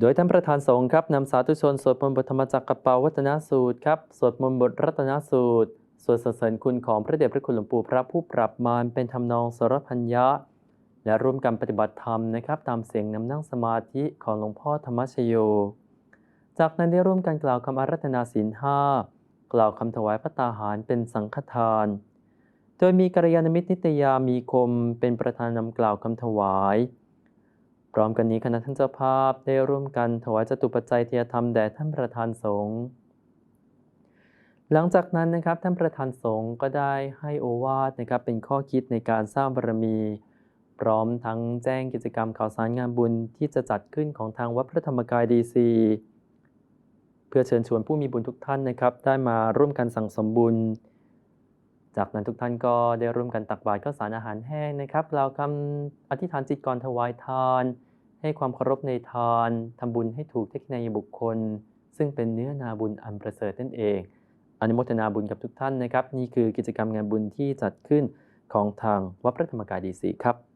โดยท่านประธานสงฆ์ครับนำสาธุชนสวดมนต์บทธรรมจักรกับปาวัฒนสูตรครับสวดมนต์บทรัตนสูตรสวดสรรเสริญคุณของพระเดชพระคุณหลวงปู่พระผู้ปรับมารเป็นทำนองสรพัญญะ และร่วมกันปฏิบัติธรรมนะครับตามเสียงนำนั่งสมาธิของหลวงพ่อธรรมชโย จากนั้นได้ร่วมกันกล่าวคำอารัธนาศีลห้ากล่าวคำถวายพระตาหารเป็นสังฆทาน โดยมีกัลยาณมิตรนิตยามีคมเป็นประธานนำกล่าวคำถวาย พร้อมกันนี้คณะท่านเจ้าภาพได้ร่วมกันถวายจตุปัจจัยเทียธรรมแด่ท่านประธานสงฆ์หลังจากนั้นนะครับท่านประธานสงฆ์ก็ได้ให้โอวาทนะครับเป็นข้อคิดในการสร้างบารมี พร้อมทั้งแจ้งกิจกรรมข่าวสารงานบุญที่จะจัดขึ้นของทางวัดพระธรรมกายดีซีเพื่อเชิญชวนผู้มีบุญทุกท่านนะครับ ได้มาร่วมกันสั่งสมบุญ จากนั้นทุกท่านก็ได้ร่วมกันตักบาตรข้าวสารอาหารแห้งนะครับกล่าวคำอธิษฐานจิตก่อนถวายทาน ให้ความเคารพในทานทำบุญให้ถูกเทคนิคบุคคล ซึ่งเป็นเนื้อนาบุญอันประเสริฐนั่นเอง อนุโมทนาบุญกับทุกท่านนะครับ นี่คือกิจกรรมงานบุญที่จัดขึ้นของทางวัดพระธรรมกายดีสีครับ